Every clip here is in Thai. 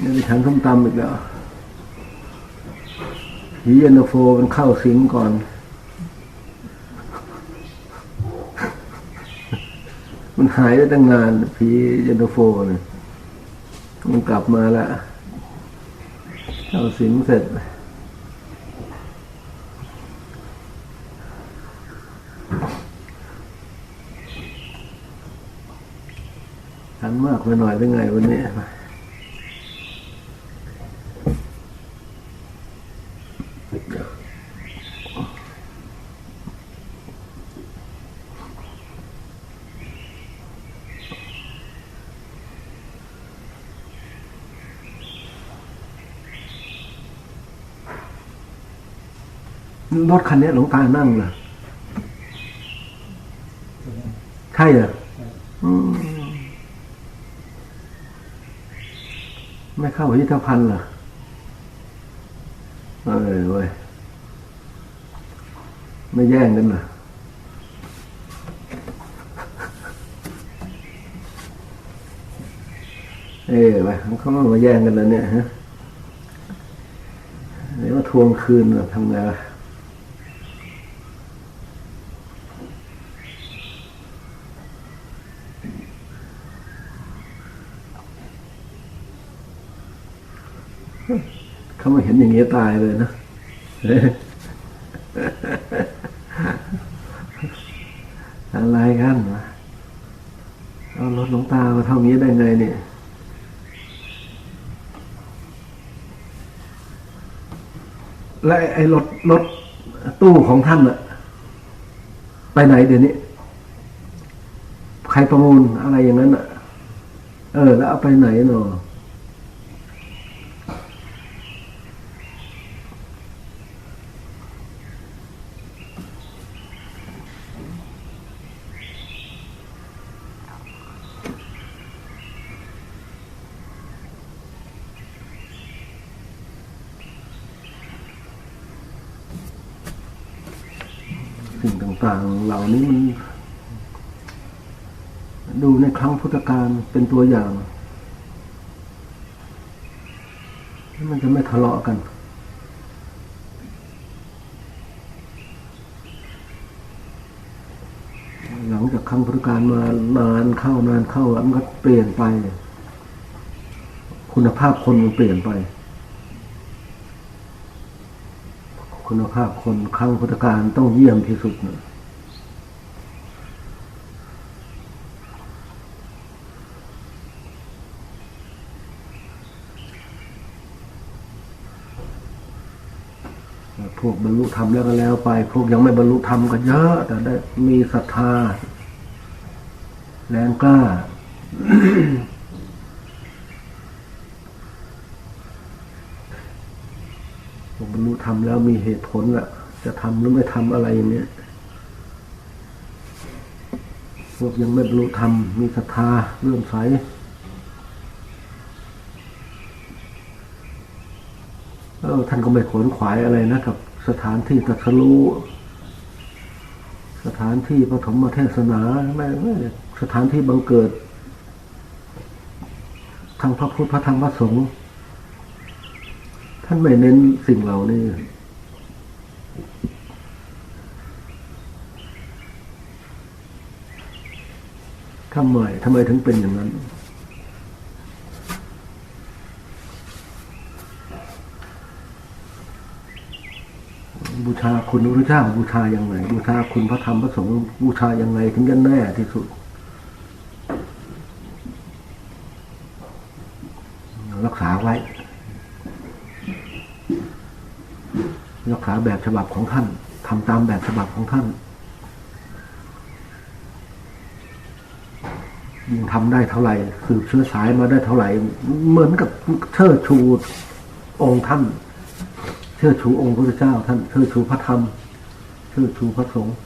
เนี่ยไปฉันส้มตำอีกแล้วผีเย็นโฟมันเข้าสิงก่อน มันหายไปตั้งนานผีเย็นโฟเนี่ยมันกลับมาแล้วเข้าสิงเสร็จฉันมากไปหน่อยเป็นไงวันนี้ รถคันนี้หลวงตานั่งเหรอใช่เหรอไม่เข้าพิพิธภัณฑ์เหรอเออเว้ยไม่แย่งกันเหรอเอ้ยไปเขามาแย่งกันแล้วเนี่ยฮะเดี๋ยวมาทวงคืนหรอทำไงวะ เห็นอย่างนี้ตายเลยนะอะไรกันวะเอารถหลวงตามาเท่านี้ได้ไงเนี่ยและไอ้รถรถตู้ของท่านอะไปไหนเดี๋ยวนี้ ใครประมูลอะไรอย่างนั้นอะเออ แล้วเอาไปไหนเนาะ สิ่งต่างๆ เหล่านี้มันดูในครั้งพุทธกาลเป็นตัวอย่างมันจะไม่ทะเลาะกัน หลังจากครั้งพุทธกาลมานานเข้านานเข้ามันก็เปลี่ยนไป คุณภาพคนมันเปลี่ยนไป คุณภาพคนครั้งพุทธกาลต้องเยี่ยมที่สุดนะพวกบรรลุธรรมแล้วก็แล้วไป พวกยังไม่บรรลุธรรมก็เยอะ แต่ได้มีศรัทธาแรงกล้า พวก บรรลุธรรมแล้วมีเหตุผลละจะทำหรือไม่ทำอะไรอย่างเนี้ยพวกยังไม่บรรลุธรรมมีศรัทธาเลื่อมใสเออท่านก็ไม่ขวนขวายอะไรนะกับ สถานที่ตรัสรู้สถานที่ปฐมเทศนาไม่ไม่สถานที่บังเกิดทางพระพุทธพระธรรมพระสงฆ์านไม่เน้นสิ่งเหล่านี้ทำไมทำไมถึงเป็นอย่างนั้นบูชาคุณพระเจ้าบูชาอย่างไรบูชาคุณพระธรรมพระสงฆ์บูชาอย่างไรถึงจะแน่ที่สุด รักษาไว้ รักษา แบบฉบับของท่านทำตามแบบฉบับของท่าน ยิ่งทำได้เท่าไหร่สืบเชื้อสายมาได้เท่าไหร่ เหมือนกับเชิดชูองค์ท่าน เชื่อชูองค์พระเจ้า ท่านเชื่อชูพระธรรมเชื่อชูพระสงฆ์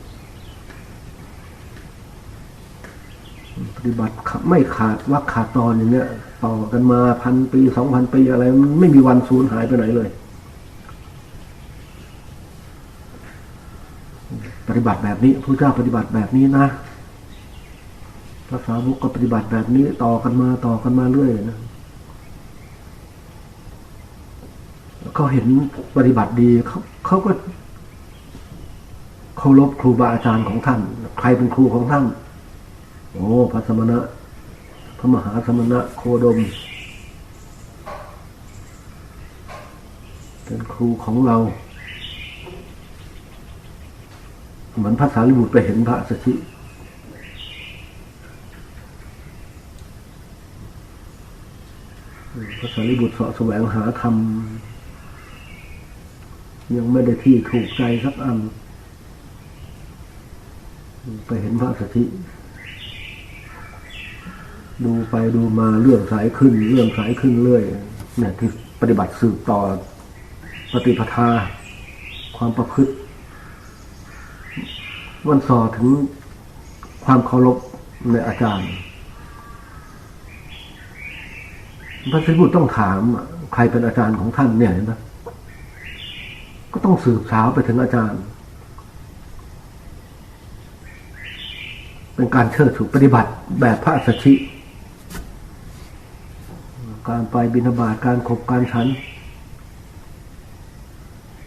ปฏิบัติไม่ขาดว่าขาดตอนอย่างเนี้ย ต่อกันมาพันปีสองพันปีอะไร มันไม่มีวันสูญหายไปไหนเลย ปฏิบัติแบบ นี้พระเจ้าปฏิบัติแบบนี้นะพระสาวกก็ปฏิบัติแบบนี้ต่อกันมาต่อกันมาเรื่อยนะเขาเห็นปฏิบัติดีเขาเขาก็เคารพครูบาอาจารย์ของท่าน ใครเป็นครูของท่าน โอ้พระสมณะ พระมหาสมณะโคดม เป็นครูของเรา เหมือนพระสารีบุตรไปเห็นพระสัชิพระสารีบุตรเสาะแสวงหาธรรม ยังไม่ได้ที่ถูกใจสักอัน ไปเห็นพระสัชิดูไปดูมาเรื่องสายขึ้น เรื่องสายขึ้นเรื่อยเนี่ยที่ปฏิบัติสืบต่อปฏิปทา ความประพฤติ วันสอถึงความเคารพในอาจารย์พระสารีบุตรต้องถามใครเป็นอาจารย์ของท่านเนี่ยเห็นไหมก็ต้องสืบสาวไปถึงอาจารย์ เป็นการเชิดถูกปฏิบัติแบบพระอัชิ การไปบิณฑบาตการขบการฉัน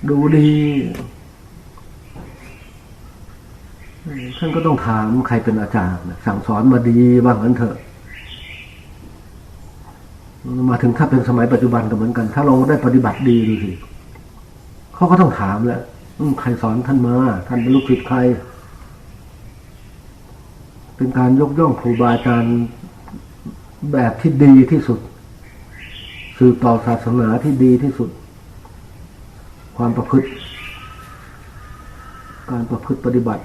ดูดี ท่านก็ต้องถามใครเป็นอาจารย์สั่งสอนมาดีบ้างนั้นเถอะ มาถึงถ้าเป็นสมัยปัจจุบันก็เหมือนกัน ถ้าเราได้ปฏิบัติดีดูสิเขาก็ต้องถามแหล้วใครสอนท่านมา ท่านเป็นลูกศิษย์ใคร เป็นการยกย่องครูบาอาจารย์แบบที่ดีที่สุด สืบต่อศาสนาที่ดีที่สุด ความประพฤติ การประพฤติปฏิบัติ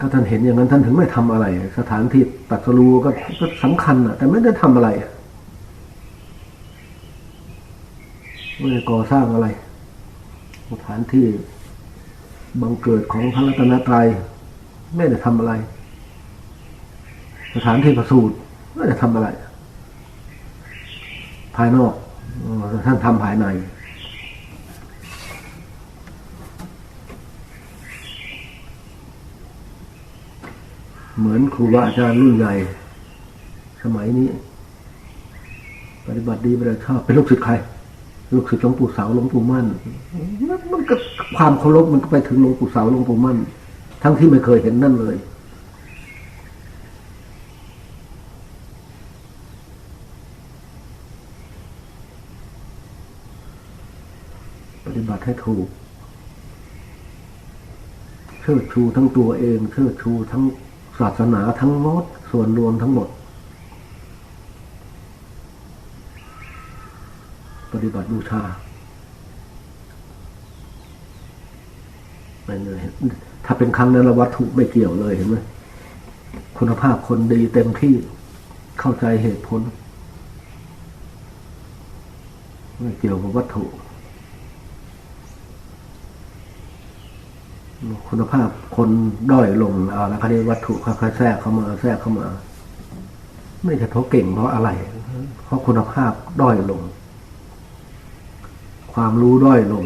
ก็ท่านเห็นอย่างนั้นท่านถึงไม่ทำอะไร สถานที่ตรัสรูก็ก็สำคัญอะ แต่ไม่ได้ทำอะไรไม่ได้ก่อสร้างอะไร สถานที่บังเกิดของพระรัตนตรัยไม่ได้ทำอะไร สถานที่ประสูติไม่ได้ทำอะไร ภายนอกท่านทำภายใน เหมือนครูบาอาจารย์รุ่นใหญ่ สมัยนี้ ปฏิบัติดีไปเลยชอบเป็นลูกศิษย์ใครลูกศิษย์หลวงปู่เสาหลวงปู่มั่นมันมันก็ความเคารพมันก็ไปถึงหลวงปู่เสาหลวงปู่มั่น ทั้งที่ไม่เคยเห็นนั่นเลย ปฏิบัติให้ถูกเชิดชูทั้งตัวเองเชิดชูทั้ง ศาสนาทั้งหมด ส่วนรวมทั้งหมด ปฏิบัติบูชาไม่เลยถ้าเป็นครั้งนั้นวัตถุไม่เกี่ยวเลยเห็นไหมคุณภาพคนดีเต็มที่เข้าใจเหตุผล ไม่เกี่ยวกับวัตถุ คุณภาพคนด้อยลงเอาแล้วคราวนี้วัตถุค่อยๆแทรกเข้ามาแทรกเข้ามา ไม่ใช่เพราะเก่งเพราะอะไร เพราะคุณภาพด้อยลง ความรู้ด้อยลง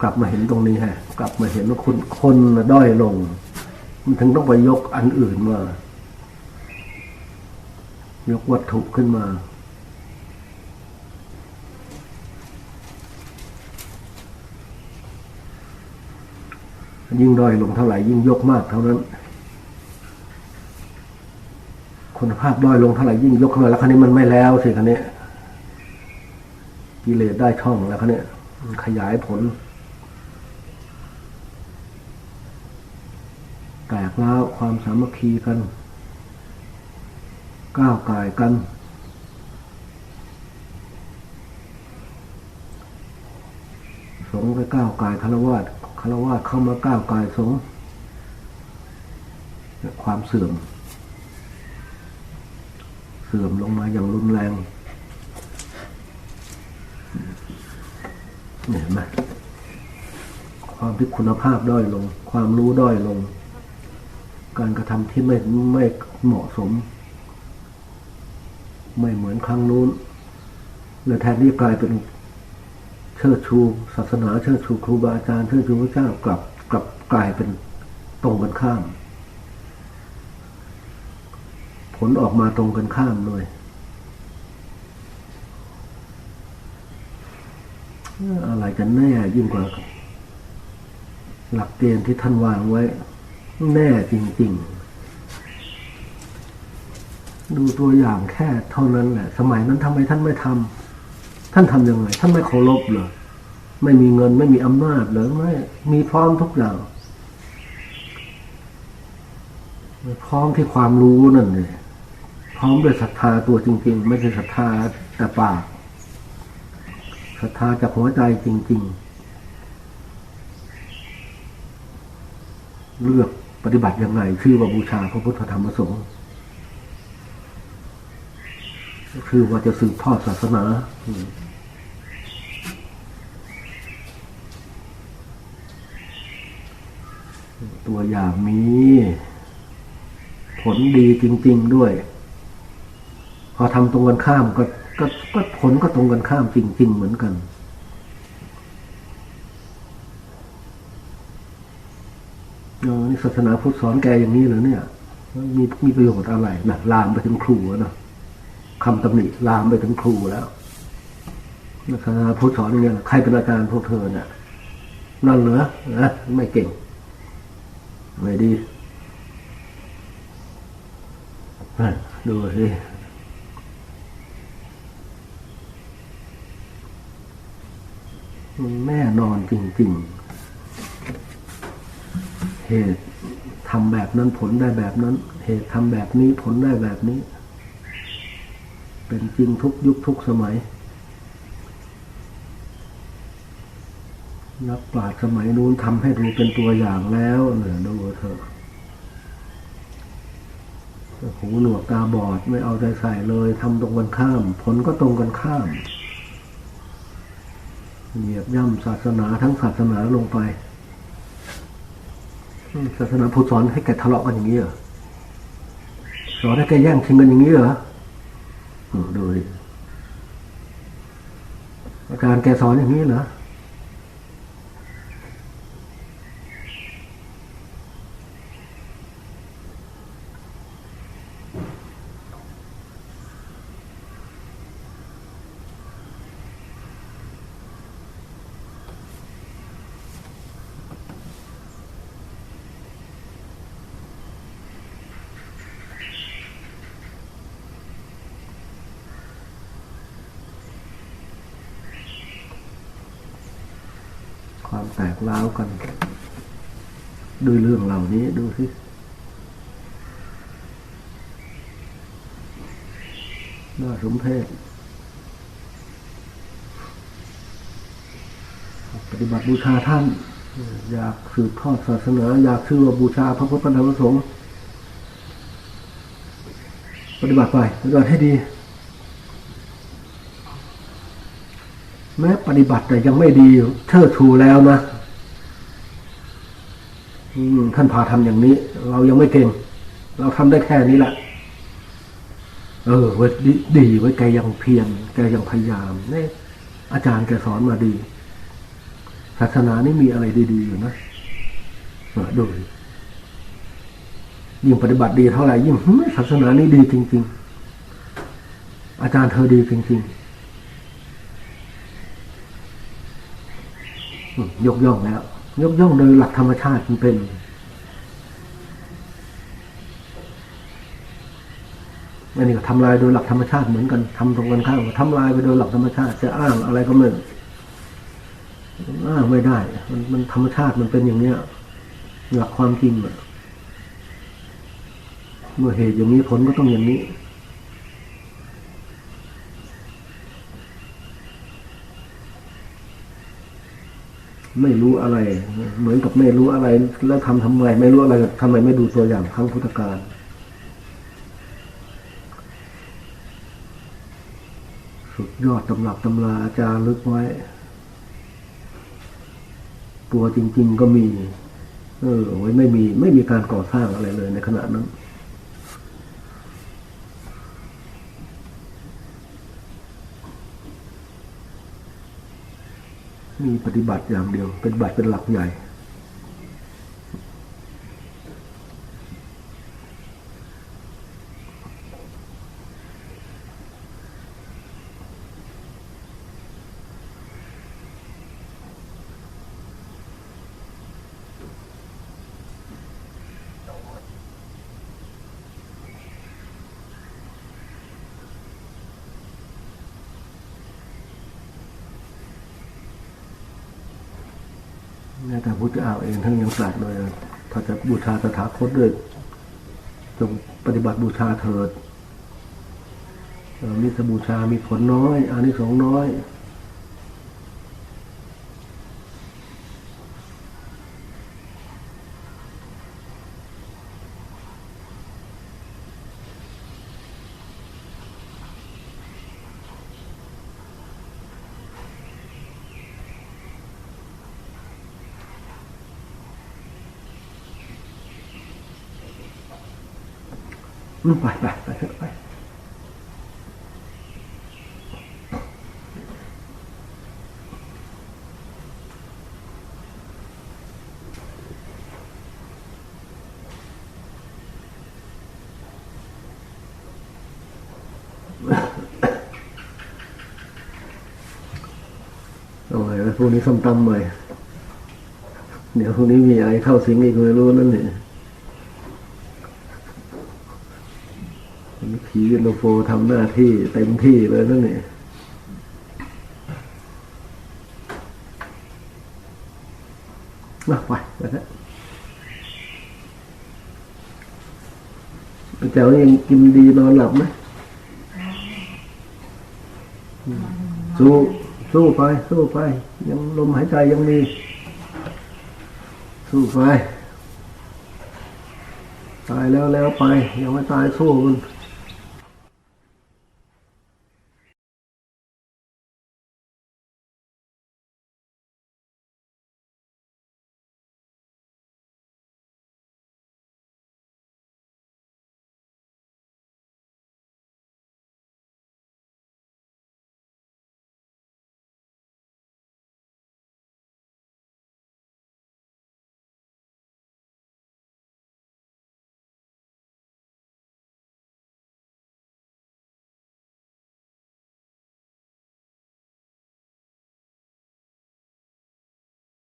กลับมาเห็นตรงนี้ฮะ กลับมาเห็นว่าคนคนด้อยลง มันถึงต้องไปยกอันอื่นมา ยกวัตถุขึ้นมา ยิ่งด้อยลงเท่าไหร่ยิ่งยกมากเท่านั้น คุณภาพด้อยลงเท่าไหร่ยิ่งยกขึ้นมาแล้วครั้นี้มันไม่แล้วสิครั้นี้กิเลสได้ช่องแล้วครั้นี้ขยายผล แตกแล้วความสามัคคีกัน ก้าวไก่กันสงฆ์ไปก้าวไก่ายคารวะคารวะเข้ามาก้าวไก่ายสงความเสื่อม เสื่อมลงมาอย่างรุนแรงเห็นไหมความที่คุณภาพด้อยลง ความรู้ด้อยลง การกระทำที่ไม่ไม่เหมาะสม ไม่เหมือนครั้งนู้นเลยแทนที่กลายเป็น เชิดชูศาสนาเชิดชูครูบาอาจารย์เชิดชูพระเจ้ากลับกลับกลายเป็นตรงกันข้าม ผลออกมาตรงกันข้ามเลยอะไรกันแน่ยิ่งกว่า หลักเกณฑ์ที่ท่านวางไว้ แน่จริง ๆ ดูตัวอย่างแค่เท่านั้นแหละ สมัยนั้นทำไมท่านไม่ทำ ท่านทำยังไงท่านไม่เคารพเหรอไม่มีเงินไม่มีอำนาจเหรอไม่มีพร้อมทุกอย่างพร้อมที่ความรู้นั่นเลยพร้อมด้วยศรัทธาตัวจริง ๆ ไม่ใช่ศรัทธาแต่ปากศรัทธาจากหัวใจจริง ๆ เลือกปฏิบัติยังไงชื่อว่าบูชาพระพุทธธรรมสงฆ์คือว่าจะสืบทอดศาสนาอืม ตัวอย่างมีผลดีจริง ๆด้วย พอทำตรงกันข้ามก็ก็ก็ผลก็ตรงกันข้ามจริง ๆ เหมือนกันอ๋อนี่ศาสนาพุทธสอนแกอย่างนี้เหรอเนี่ย มีมีประโยชน์อะไรนะลามไปถึงครูแล้วนะคำตำหนิลามไปถึงครูแล้วศาสนาพุทธสอนอย่างเงี้ใครเป็นอาจารย์พวกเธอเนี่ยนั่นเหรอนะไม่เก่ง ไม่ดีดูสิมันแน่นอนจริง ๆ เหตุทำแบบนั้นผลได้แบบนั้น เหตุทำแบบนี้ผลได้แบบนี้ เป็นจริงทุกยุคทุกสมัย นักปราชญ์สมัยนู้นทำให้ดูเป็นตัวอย่างแล้วเนี่ยดูเถอะหูหนวกตาบอดไม่เอาใจใส่เลยทำตรงกันข้าม ผลก็ตรงกันข้ามเหยียบย่ำศาสนาทั้งศาสนาลงไปศาสนาพุทธสอนให้แกทะเลาะกันอย่างนี้เหรอสอนให้แกแย่งชิงกันอย่างนี้เหรอดูดิอาจารย์แกสอนอย่างนี้เหรอ แตกร้าวกันด้วยเรื่องเหล่านี้ดูสิน่าสมเพชปฏิบัติบูชาท่าน อยากสืบทอดศาสนาอยากชื่อว่าบูชาพระพุทธธรรมสงฆ์ปฏิบัติไปปฏิบัติให้ดี แม้ปฏิบัติแต่ยังไม่ดีเชิดชูแล้วนะท่านพาทำอย่างนี้ เรายังไม่เก่ง เราทำได้แค่นี้แหละเออเว้ยดีไว้แกยังเพียรแกยังพยายามเนี่ยอาจารย์แกสอนมาดี ศาสนานี่มีอะไรดีๆอยู่นะเออดูยิ่งปฏิบัติดีเท่าไหร่ยิ่งศาสนานี่ดีจริง ๆ อาจารย์เธอดีจริง ๆ อืม ยกย่องแล้ว ยกย่องโดยหลักธรรมชาติมันเป็น อันนี้ก็ทำลายโดยหลักธรรมชาติเหมือนกันทำตรงกันข้ามทำลายไปโดยหลักธรรมชาติ จะอ้างอะไรก็ไม่อ้างไม่ได้ มันมันธรรมชาติมันเป็นอย่างเนี้ยหลักความจริงอะเมื่อเหตุอย่างนี้ผลก็ต้องอย่างนี้ ไม่รู้อะไร เหมือนกับไม่รู้อะไร แล้วทำทำไม ไม่รู้อะไรทำไมไม่ดูตัวอย่างครั้งพุทธกาลสุดยอดตำรับตำราอาจารย์ลึกไว้ ตัวจริง ๆก็มี เออไว้ไม่มี ไม่มีการก่อสร้างอะไรเลยในขณะนั้น มีปฏิบัติอย่างเดียวปฏิบัติเป็นหลักใหญ่ จ้าเองท่านยังตรัสเลยถ้าจะบูชาสถาคตด้วยจงปฏิบัติบูชาเถิดนิสบูชามีผลน้อยอานิสงส์น้อย ไปไปไปเถอะไปเอาไวะพรุ่งนี้ส้มตำใหม่ เดี๋ยวพรุ่งนี้มีอะไรเข้าสิงอีกไม่รู้นั่นเนี่ยผีเยนโดโฟทำหน้าที่เต็มที่เลยนั่นเนี่มาไปไปเถอะแจ๋วยังกินดีนอนหลับไหมอืมสู้สู้ไป สู้ไป ยังลมหายใจยังมี สู้ไป ตายแล้วแล้วไป ยังไม่ตายสู้มัน